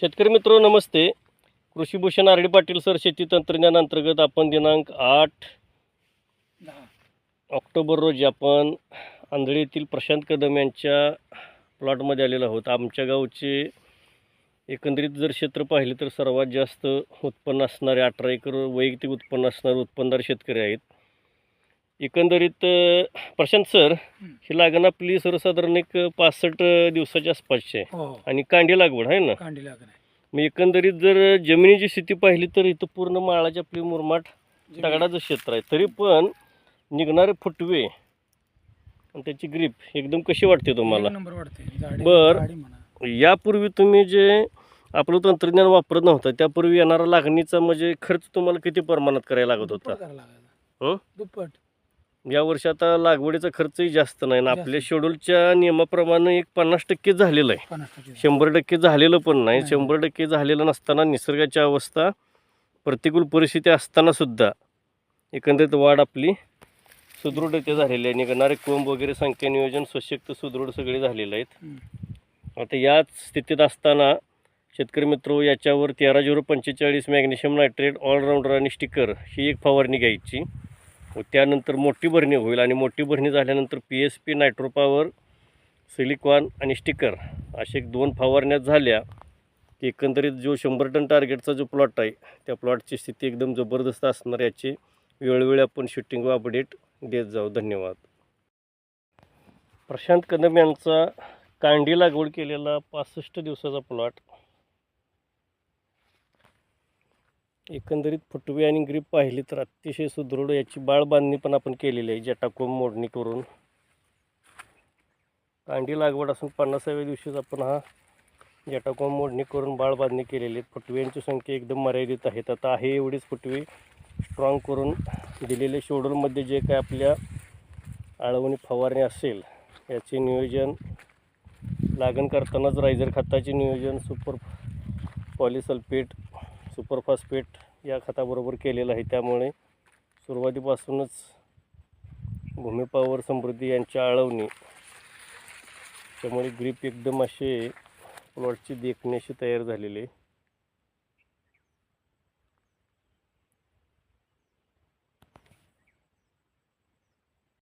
शेतकरी मित्र नमस्ते. कृषीभूषण आरडी पाटील सर शेती तंत्रज्ञान अंतर्गत आपण दिनांक आठ ऑक्टोबर रोजी आपण आंधळी येथील प्रशांत कदम यांच्या प्लॉटमध्ये आलेलो आहोत. आमच्या गावचे एकंदरीत जर क्षेत्र पाहिले तर सर्वात जास्त उत्पन्न असणारे अठरा एकर वैयक्तिक उत्पन्न असणारे उत्पन्नदार शेतकरी आहेत. एकंदरीत प्रशांत सर ही लागण आपली सर्वसाधारण एक पासष्ट दिवसाच्या आसपासची. आहे हो. आणि कांडी लागवड आहे ना? कांडी लागण आहे. मग एकंदरीत जर जमिनीची स्थिती पाहिली तर इथं पूर्ण माळाची आपली मुरमाट दगडाचं क्षेत्र आहे. तरी पण निघणारे फुटवे आणि त्याची ग्रीप एकदम कशी वाटते तुम्हाला? नंबर वाटते. बर. यापूर्वी तुम्ही जे आपलं तंत्रज्ञान वापरत नव्हतं त्यापूर्वी येणारा लागणीचा म्हणजे खर्च तुम्हाला किती प्रमाणात करायला लागत होता. हं? दुप्पट. या वर्षी आता लागवडीचा खर्चही जास्त नाही आणि आपल्या. शेड्यूलच्या नियमाप्रमाणे एक पन्नास टक्के झालेलं आहे. पन्नास टक्के शंभर टक्के झालेलं पण नाही. शंभर टक्के झालेलं नसताना निसर्गाची अवस्था प्रतिकूल परिस्थिती असताना सुद्धा एकंदरीत वाढ आपली सुदृढ इथे झालेली आहे. निघणारे कोंब वगैरे संख्या नियोजन स्वशक्त सुदृढ सगळे झालेले आहेत. आता याच स्थितीत असताना शेतकरी मित्र याच्यावर तेरा झिरो पंचेचाळीस मॅग्नेशियम नायट्रेट ऑलराऊंडर आणि स्टिकर ही एक फवारणी घ्यायची. व त्यानंतर मोठी भरणी होईल आणि मोठी भरणी झाल्यानंतर P S P nitro power silicon आणि स्टिकर असे दोन फवारण्या झाल्या की एकंदरीत जो शंभर टन टार्गेटचा जो प्लॉट आहे त्या प्लॉटची स्थिती एकदम जबरदस्त असणार याची वेळोवेळी आपण शूटिंग व अपडेट देत जाऊ. धन्यवाद. प्रशांत कदम यांचा कांडी लागवड केलेला पासष्ट दिवसाचा प्लॉट एकंदरीत फुटवे आणि ग्रीप पाहिली तर अतिशय सुदृढ याची बाळ बांधणी पण आपण केलेली आहे जटाकोम मोडणी करून कांडी लागवड असून पन्नासाव्या दिवशीच आपण हा जटाकोम मोडणी करून बाळ बांधणी केलेली आहे. फुटव्यांची संख्या एकदम मर्यादित आहेत आता आहे एवढीच फुटवे स्ट्रॉंग करून दिलेले शेड्यूलमध्ये जे काय आपल्या आळवणी फवारणी असेल याचे नियोजन लागण करतानाच रायझर खताचे नियोजन सुपर पॉलिसल्फेट सुपरफॉस्फेट या खताबरोबर केलेलं आहे. त्यामुळे सुरुवातीपासूनच भूमिपावर समृद्धी यांची आळवणी त्यामुळे ग्रीप एकदम असे प्लॉटची देखण्याशी अशी तयार झालेली आहे.